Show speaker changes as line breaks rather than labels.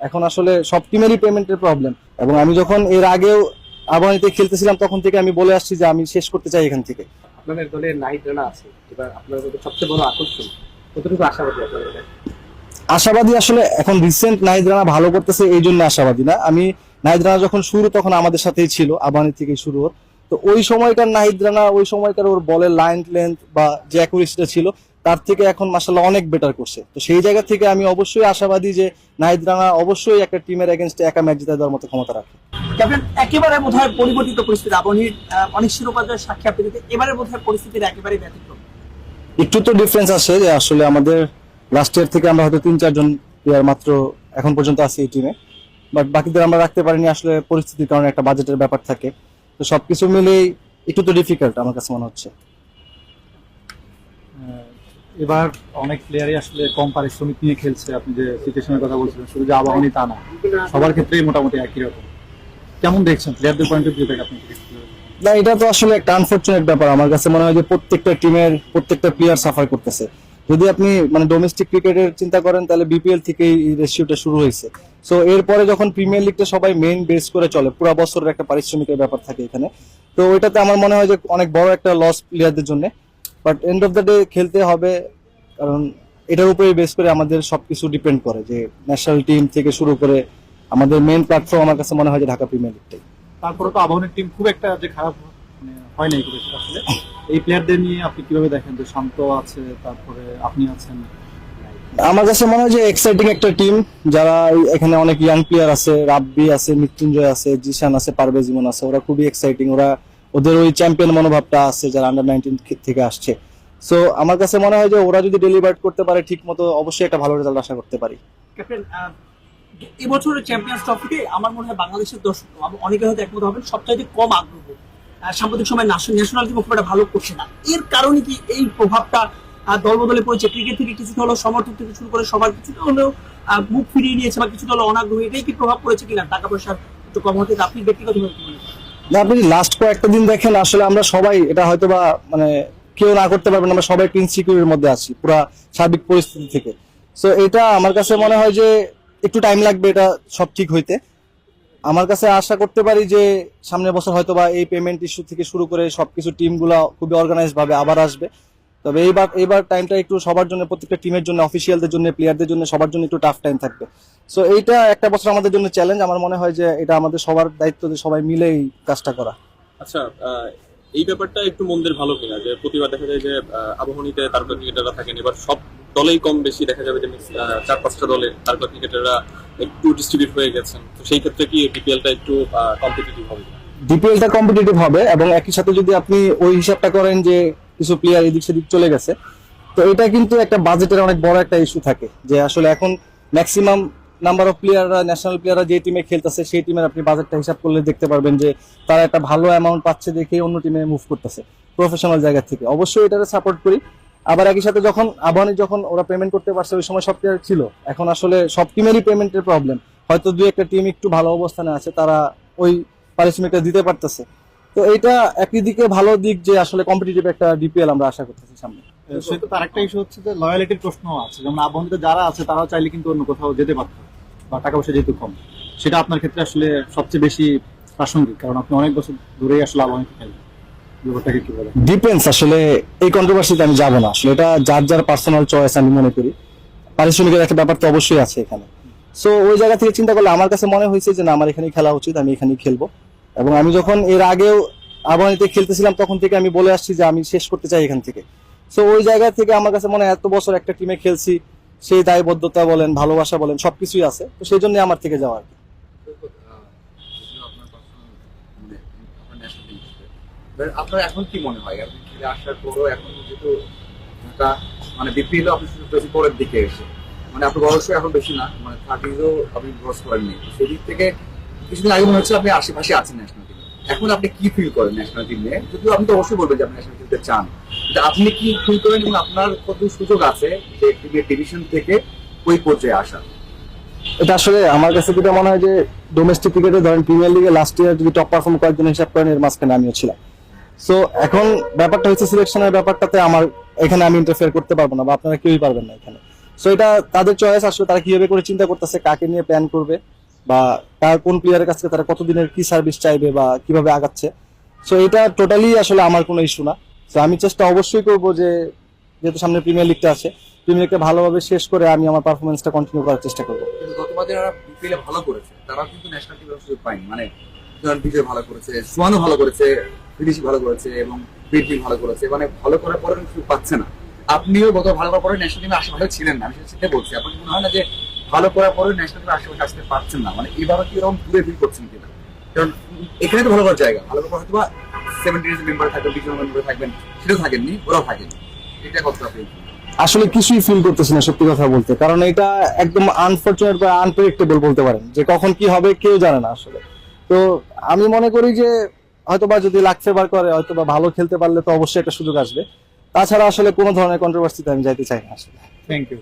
এখন আসলে সব টিমেরই পেমেন্টের প্রবলেম এবং আমি যখন এর আগেও আবাহনীতে খেলতেছিলাম তখন থেকে আমি বলে আসছি যে আমি শেষ করতে চাই এখান থেকে।
আপনাদের দলে নাইট রানা আছে এবার আপনার সবচেয়ে বড় আকর্ষণ কতটুকু আশাবাদী আপনাদের
আশাবাদী আসলে এখন রিসেন্ট নাহিদ রানা ভালো করতেছে এই জন্য আশাবাদী না। আমি নাহিদ রানা যখন শুরু তখন আমাদের সাথেই ছিল আবাহনী থেকে শুরু ওর। তো ওই সময়কার নাহিদ রানা ওই সময়কার ওর বলের লাইন লেন্থ বা যে অ্যাকুরেসিটা ছিল তার থেকে এখন মাসাল্লাহ অনেক বেটার করছে। তো সেই জায়গা থেকে আমি অবশ্যই আশাবাদী যে নাহিদ রানা অবশ্যই একটা টিমের এগেনস্টে একা ম্যাচ জিতে দেওয়ার মতো ক্ষমতা রাখে।
ক্যাপ্টেন একেবারে বোধহয় পরিবর্তিত পরিস্থিতি। আবহানীর অনেক শিরোপা জয়ের সাক্ষী আপনি দিতে এবারে বোধহয় পরিস্থিতির একেবারে ব্যতিক্রম।
একটু তো ডিফারেন্স আছে যে আসলে আমাদের লাস্ট ইয়ার থেকে আমরা হয়তো তিন চারজন প্লেয়ার মাত্র এখন পর্যন্ত আছি এই টিমে বাট বাকিদের আমরা রাখতে পারিনি আসলে পরিস্থিতির কারণে একটা বাজেটের ব্যাপার থাকে। তো সবকিছু মিলেই একটু তো ডিফিকাল্ট আমার কাছে মনে হচ্ছে।
এবার অনেক প্লেয়ারই আসলে কম পারিশ্রমিক নিয়ে খেলছে। আপনি যে সিচুয়েশনের কথা বলছিলেন, শুধু যে আবাহনী তা না, সবার ক্ষেত্রেই মোটামুটি একই রকম। কেমন দেখছেন? প্লেয়ারদের পয়েন্ট অফ ভিউ থেকে আপনি?
না, এটা তো আসলে একটা আনফর্চুনেট ব্যাপার। আমার কাছে মনে হয় যে প্রত্যেকটা টিমের প্রত্যেকটা প্লেয়ার সাফার করতেছে। যদি আপনি মানে ডোমেস্টিক ক্রিকেটের চিন্তা করেন, তাহলে বিপিএল থেকেই এই রেশিওটা শুরু হয়েছে। সো এরপরে যখন প্রিমিয়ার লিগটা সবাই মেইন বেস করে চলে, পুরো বছরের একটা পারিশ্রমিকের ব্যাপার থাকে এখানে। তো, ওইটাতে আমার মনে হয় যে অনেক বড় একটা লস প্লেয়ারদের জন্য। But end of the day খেলতে হবে কারণ এটার উপরে বেস করে আমাদের সবকিছু ডিপেন্ড করে যে ন্যাশনাল টিম থেকে শুরু করে আমাদের মেন প্ল্যাটফর্ম আমার কাছে মনে হয় যে ঢাকা প্রিমিয়ার লিগটাই
তারপরে তো আবাহনীর টিম খুব একটা যে খারাপ মানে হয় নাই আসলে। এই প্লেয়ারদের নিয়ে আপনি কীভাবে দেখেন যে শান্ত আছে তারপরে আপনি আছেন?
আমার কাছে মনে হয় যে এক্সাইটিং একটা টিম যারা এখানে অনেক ইয়াং প্লেয়ার আছে রাব্বি আছে মৃত্যুঞ্জয় আছে জিশান আছে পারভেজ ইমন আছে ওরা খুবই এক্সাইটিং ওরা ওদের ওই চ্যাম্পিয়ন মনোভাবটা আছে যারা আন্ডার নাইনটিন থেকে আসছে। সো আমার কাছে মনে হয় যে ওরা যদি ডেলিভার করতে পারে ঠিক মতো অবশ্যই একটা ভালো রেজাল্ট আশা করতে পারি।
চ্যাম্পিয়ন্স ট্রফিতে আমার মনে হয় বাংলাদেশের দর্শক অনেকে হয়তো একমত হবেন সবচাইতে কম আগ্রহ। সাম্প্রতিক সময় ন্যাশনাল টিম খুব ভালো করছে না। এর কারণে কি এই প্রভাবটা আহ, দলবদলে পড়েছে? ক্রিকেট থেকে কিছুটা হলেও সমর্থক থেকে শুরু করে সবার কিছুটা হলেও মুখ ফিরিয়ে নিয়েছে বা কিছুটা হলেও অনাগ্রহী এটাই কি প্রভাব পড়েছে কিনা? টাকা পয়সার একটু কম হতে আপনি ব্যক্তিগতভাবে মনে করেন?
না, আপনি লাস্ট কয়েকটা দিন দেখেন, আসলে আমরা সবাই এটা হয়তো বা মানে কেউ না করতে পারবেন আমরা সবাই একটু ইনসিকিউরের মধ্যে আছি, পুরা সার্বিক পরিস্থিতি থেকে। সো এটা আমার কাছে মনে হয় যে একটু টাইম লাগবে এটা সব ঠিক হইতে। আমার কাছে আশা করতে পারি যে সামনের বছর হয়তো বা এই পেমেন্ট ইস্যু থেকে শুরু করে সবকিছু টিমগুলো খুবই অর্গানাইজ ভাবে আবার আসবে। তবে এইবার এইবার টাইমটা একটু সবার জন্য প্রত্যেকটা টিমের জন্য অফিসিয়ালদের জন্য প্লেয়ারদের জন্য সবার জন্য একটু টাফ টাইম থাকবে। সো এইটা একটা বছর আমাদের জন্য চ্যালেঞ্জ আমার মনে হয় যে এটা আমাদের সবার দায়িত্ব যে সবাই মিলে এই কাজটা করা।
আচ্ছা এই ব্যাপারটা একটু মন্দের ভালো কিনা? যে প্রতিবার দেখা যায় যে আবাহনীতে তারকা ক্রিকেটাররা থাকেন এবার সব দলেই কম বেশি দেখা যাবে যে চার পাঁচটা দলে তারকা ক্রিকেটাররা একটু ডিস্ট্রিবিউট হয়ে গেছেন। তো সেই ক্ষেত্রে কি বিপিএলটা একটু কম্পিটিটিভ হবে?
ডিপিএলটা কম্পিটিটিভ হবে এবং একই সাথে যদি আপনি ওই হিসাবটা করেন যে কিছু প্লেয়ার এদিক সেদিক চলে গেছে। তো এটা কিন্তু একটা বাজেটের অনেক বড় একটা ইস্যু থাকে যে আসলে এখন ম্যাক্সিমাম নাম্বার অফ প্লেয়াররা ন্যাশনাল প্লেয়াররা যে টিমে খেলতেছে, সেই টিমের আপনি বাজেটটা হিসাব করলে দেখতে পারবেন যে তারা একটা ভালো অ্যামাউন্ট পাচ্ছে দেখে অন্য টিমে মুভ করতেছে প্রফেশনাল জায়গা থেকে। অবশ্যই এটাকে সাপোর্ট করি। আবার একই সাথে যখন আবাহনী যখন ওরা পেমেন্ট করতে পারছে, ওই সময় সব প্লেয়ার ছিল। এখন আসলে সব টিমেরই পেমেন্টের প্রবলেম হয়তো দুই একটা টিম একটু ভালো অবস্থানে আছে, তারা ওই পারিশ্রমিকটা দিতে পারতেছে। তো এটা একই দিকে ভালো দিক যে আসলে কম্পিটিটিভ একটা ডিপিএল আমরা আশা করতেছি সামনে।
সেটা তার একটা ইস্যু হচ্ছে যে লয়ালিটির প্রশ্ন আছে। যেমন আবাহনীতে যারা আছে তারাও চাইলে কিন্তু অন্য কোথাও যেতে পারত বা টাকা পয়সা যেহেতু কম। সেটা আপনার ক্ষেত্রে আসলে সবচেয়ে বেশি প্রাসঙ্গিক কারণ আপনি অনেক বছর ধরেই আসলে আবাহনীতে খেলেন।
আসলে এই কন্ট্রোভার্সিতে আমি যাব না। আসলে এটা যার যার পার্সোনাল চয়েস আমি মনে করি। পারিশ্রমিকের একটা ব্যাপার তো অবশ্যই আছে এখানে। সো ওই জায়গা থেকে চিন্তা করলে আমার কাছে মনে হয়েছে যে না আমার এখানেই খেলা উচিত আমি এখানেই খেলব। এবং আমি যখন এর আগেও আবাহনীতে খেলতেছিলাম, তখন থেকে আমি বলে আসছি যে আমি শেষ করতে চাই এখান থেকে। সো ওই জায়গা থেকে আমার কাছে মনে হয় এত বছর একটা টিমে খেলছি, সেই দায়বদ্ধতা বলেন, ভালোবাসা বলেন, সবকিছুই আছে। তো সেই জন্য আমার থেকে যাওয়া আর কি।
আপনার এখন কি মনে হয়? আপনি খেলে আসার এখন যেহেতু মানে আপনি পরের দিকে এসে। মানে এখন বেশি না মানে থেকে কিছুদিন আগে মনে হচ্ছে আপনি আশেপাশে আছেন ন্যাশনাল টিমে এখন আপনি কি ফিল করেন ন্যাশনাল টিম যদিও আপনি তো অবশ্যই বলবেন যে আপনি ন্যাশনাল টিমতে চান আপনি কি ফিল করেন এবং আপনার কত সুযোগ আছে যে টিমের ডিভিশন থেকে ওই পর্যায়ে আসার
এটা আসলে আমার কাছে যেটা মনে হয় যে ডোমেস্টিক ক্রিকেটে ধরেন প্রিমিয়ার লিগে লাস্ট ইয়ার যদি টপ পারফর্ম কয়েকজন হিসাব করেন, এর মাঝখানে আমিও ছিলাম। সো এখন ব্যাপারটা হচ্ছে সিলেকশনের ব্যাপারটাতে আমার, এখানে আমি ইন্টারফেয়ার করতে পারব না বা আপনারা কেউই পারবেন না এখানে। সো এটা তাদের চয়েস আসলে তারা কীভাবে করে চিন্তা করতেছে, কাকে নিয়ে প্ল্যান করবে। বা তার কোন প্লেয়ারের কাছ থেকে তারা কতদিনের কি সার্ভিস চাইবে বা কীভাবে আগাচ্ছে। সো এটা টোটালি আসলে আমার কোনো ইস্যু না। তো আমি চেষ্টা অবশ্যই করব যে, যেহেতু সামনে প্রিমিয়ার লিগটা আছে প্রিমিয়ার লিগটা ভালোভাবে শেষ করে আমি আমার পারফরমেন্সটা কন্টিনিউ করার চেষ্টা করব।
গতবার যারা বিপিএল ভালো করেছে তারা কিন্তু ন্যাশনাল টিমের সুযোগ পায়নি। মানে বিজয় ভালো করেছে সুয়ানও ভালো করেছে ভালো করেছে এবং বিটি ভালো করেছে। মানে ভালো করার পরে সুযোগ পাচ্ছে না। আপনিও গত ভালো করার পরে ন্যাশনাল টিমের আশেপাশে ছিলেন না। আমি সেটা বলছি। আপনার মনে হয় না যে ভালো করার পরে ন্যাশনাল টিমের আশেপাশে আসতে পারছেন না। মানে এইভাবে কি এরকম দূরে ফিল করছেন কিনা? কারণ এখানে তো ভালো করার জায়গা। ভালো করার হয়তো বা সেভেন্টি মেম্বার থাকবেন বিশ মেম্বার থাকবেন সেটাও থাকেননি ওরাও থাকেন এটা কতটা আপনি
আসলে কিছুই ফিল করতেছি না সত্যি কথা বলতে। কারণ এটা একদম আনফরচুনেট বা আনপ্রেডিক্টেবল বলতে পারেন যে কখন কি হবে কেউ জানে না আসলে। তো আমি মনে করি যে হয়তোবা যদি লাখ ফেভার করে হয়তোবা ভালো খেলতে পারলে তো অবশ্যই একটা সুযোগ আসবে। তাছাড়া আসলে কোনো ধরনের কন্ট্রোভার্সিতে আমি যাইতে চাই না আসলে।
Thank you.